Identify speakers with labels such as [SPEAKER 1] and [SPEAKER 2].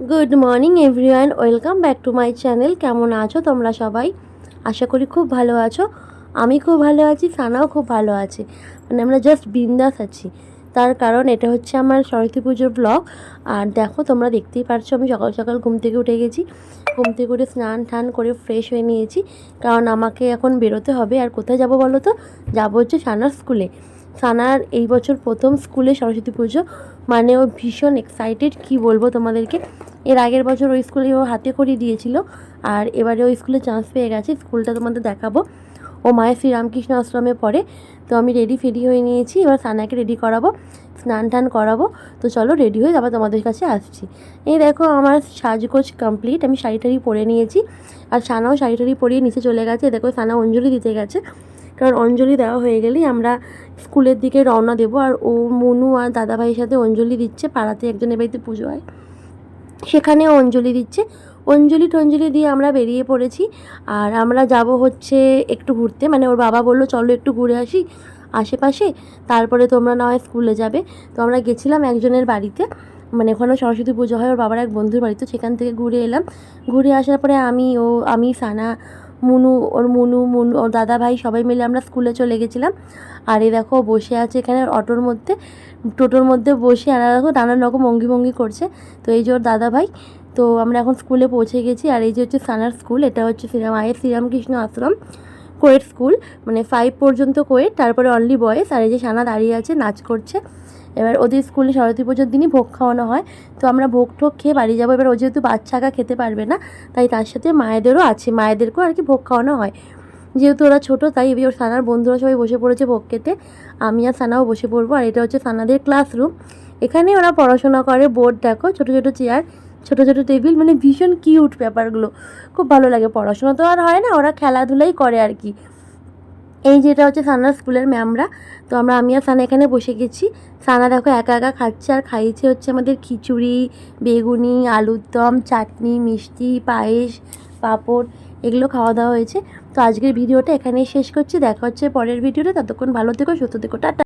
[SPEAKER 1] Good morning everyone welcome back to my channel কেমন আছো তোমরা সবাই? আশা করি খুব ভালো আছো। আমি খুব ভালো আছি, সানাও খুব ভালো আছে। মানে আমরা জাস্ট বিন্দাস আছি। তার কারণ এটা হচ্ছে আমার সরস্বতী পুজোর ব্লগ আর দেখো, তোমরা দেখতেই পারছ, আমি সকাল সকাল ঘুম থেকে উঠে গেছি। ঘুম থেকে উঠে স্নান টান করে ফ্রেশ হয়ে নিয়েছি। কারণ আমাকে এখন বেরোতে হবে। আর কোথায় যাব বলো তো? যাব হচ্ছে সানার স্কুলে সানার এই বছর প্রথম স্কুলে সরস্বতী পুজো। মানে ও ভীষণ এক্সাইটেড কি বলব তোমাদেরকে? এর আগের বছর ওই স্কুলে ও হাতে করিয়ে দিয়েছিল, আর এবারে ওই স্কুলে চান্স পেয়ে গেছে। স্কুলটা তোমাদের দেখাবো। ও মায়ের শ্রীরামকৃষ্ণ আশ্রমে পড়ে। তো আমি রেডি ফেডি হয়ে নিয়েছি। এবার সানাকে রেডি করাবো, স্নান টান করাবো। তো চলো রেডি হয়ে আবার তোমাদের কাছে আসছি। এই দেখো আমার সাজগোজ কমপ্লিট আমি শাড়ি টাড়ি পরে নিয়েছি। আর সানাও শাড়ি টাড়ি পরিয়ে নিচে চলে গেছে। দেখো সানা অঞ্জলি দিতে গেছে। কারণ অঞ্জলি দেওয়া হয়ে গেলেই আমরা স্কুলের দিকে রওনা দেবো। আর ও, মনু আর দাদাভাইয়ের সাথে অঞ্জলি দিচ্ছে, পাড়াতে একজনের বাড়িতে পুজো হয়। সেখানে অঞ্জলি দিচ্ছে। অঞ্জলি টঞ্জলি দিয়ে আমরা বেরিয়ে পড়েছি। আর আমরা যাব হচ্ছে একটু ঘুরতে। মানে ওর বাবা বলল, চলো একটু ঘুরে আসি আশেপাশে। তারপরে তোমরা না হয় স্কুলে যাবে। তো আমরা গেছিলাম একজনের বাড়িতে। মানে ওখানে সরস্বতী পুজো হয়। ওর বাবার এক বন্ধুর বাড়িতে। সেখান থেকে ঘুরে এলাম। ঘুরে আসার পরে আমি ও, আমি সানা মুনু, ওর মুনু মুনু, ওর দাদা ভাই সবাই মিলে আমরা স্কুলে চলে গেছিলাম। আর এই দেখো, বসে আছে এখানে অটোর মধ্যে, টোটোর মধ্যে বসে আর দেখো নানান রকম অঙ্গি ভঙ্গি করছে। তো এই যে ওর দাদা ভাই তো আমরা এখন স্কুলে পৌঁছে গেছি। আর এই যে হচ্ছে সানার স্কুল, এটা হচ্ছে শ্রীরাম আয়ের শ্রীরামকৃষ্ণ আশ্রম, কোয়েট স্কুল মানে ফাইভ পর্যন্ত কোয়েট, তারপরে অনলি বয়েস আর এই যে সানা দাঁড়িয়ে আছে, নাচ করছে। এবার ওদের স্কুলে সরস্বতী পুজোর দিনই ভোগ খাওয়ানো হয়। তো আমরা ভোগ টোগ খেয়ে বাড়ি যাব। এবার ও যেহেতু বাচ্চাকা খেতে পারবে না, তাই তার সাথে মায়েদেরও আছে। মায়েদেরকেও আর কি ভোগ খাওয়ানো হয়। যেহেতু ওরা ছোটো, তাই ওর সানার বন্ধুরা সবাই বসে পড়েছে ভোগ খেতে। আমি আর সানাও বসে পড়ব। আর এটা হচ্ছে সানাদের ক্লাসরুম। এখানে ওরা পড়াশোনা করে। বোর্ড দেখো, ছোটো ছোটো চেয়ার, ছোটো ছোটো টেবিল। মানে ভীষণ কিউট ব্যাপারগুলো। খুব ভালো লাগে। পড়াশোনা তো আর হয় না, ওরা খেলাধুলাই করে আর কি। এই যেটা হচ্ছে সানার স্কুলের ম্যামরা তো আমরা, আমি আর সানা এখানে বসে গেছি। সানা দেখো একা একা খাচ্ছে আর খাইয়েছে হচ্ছে আমাদের খিচুড়ি, বেগুনি, আলুর দম, চাটনি, মিষ্টি, পায়েস, পাঁপড়, এগুলো খাওয়া দাওয়া হয়েছে। তো আজকের ভিডিওটা এখানেই শেষ করছি। দেখা হচ্ছে পরের ভিডিওটা ততক্ষণ ভালো থেকো, সুস্থ থেকো। টাটা।